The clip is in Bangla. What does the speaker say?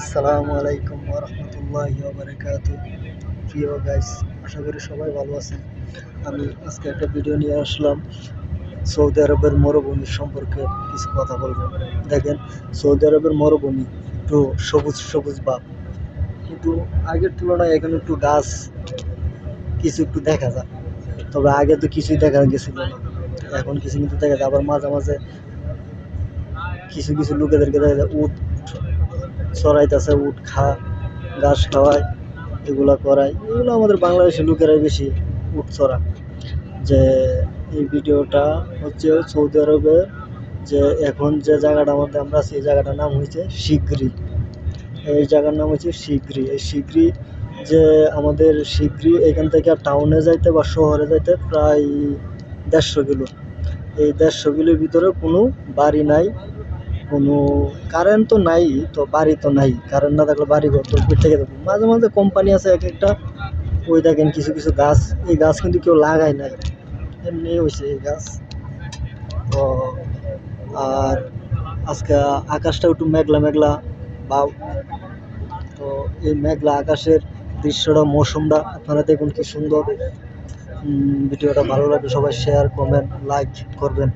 আসসালামু আলাইকুম রহমতুল্লাহ বারকাত প্রিয় গাইস আশা করি সবাই ভালো আছেন। আমি আজকে একটা ভিডিও নিয়ে আসলাম। সৌদি আরবের মরুভূমি সম্পর্কে কিছু কথা বলব। দেখেন, সৌদি আরবের মরুভূমি একটু সবুজ সবুজ ভাব কিন্তু আগের তুলনায় এখন একটু গাছ, কিছু একটু দেখা যায়। তবে আগে তো কিছুই দেখা গেছিল না। এখন কিছু কিন্তু দেখা যায়। আবার মাঝে মাঝে কিছু কিছু লোকেদেরকে দেখা যায় উট চড়াইতেছে উট খা, ঘাস খাওয়ায়, এগুলা করায়। এগুলো আমাদের বাংলাদেশের লোকেরাই বেশি উট চড়া যে এই ভিডিওটা হচ্ছে সৌদি আরবের যে এখন যে জায়গাটা মধ্যে আমরা সেই জায়গাটার নাম হয়েছে শিগরি। এই জায়গার নাম হচ্ছে শিগরি। এই শিগরি যে আমাদের শিগরি এখান থেকে আর টাউনে যাইতে বা শহরে যাইতে প্রায় দেড়শো কিলো। এই দেড়শো কিলোর ভিতরে কোনো বাড়ি নাই। কোনো কারেন্ট তো নাই, তো বাড়ি তো নাই। কারেন্ট না থাকলে বাড়ি ঘর তো থেকে দেবো মাঝে মাঝে কোম্পানি আছে এক একটা, ওই দেখেন কিছু কিছু গাছ, এই গাছ কিন্তু কেউ লাগায় নাই। এমনি হয়েছে এই গাছ। তো, আর আজকে আকাশটা একটু মেঘলা মেঘলা বা তো এই মেঘলা আকাশের দৃশ্যটা, মৌসুমটা আপনারা দেখুন কি সুন্দর। ভিডিওটা ভালো লাগলে সবাই শেয়ার কমেন্ট লাইক করবেন।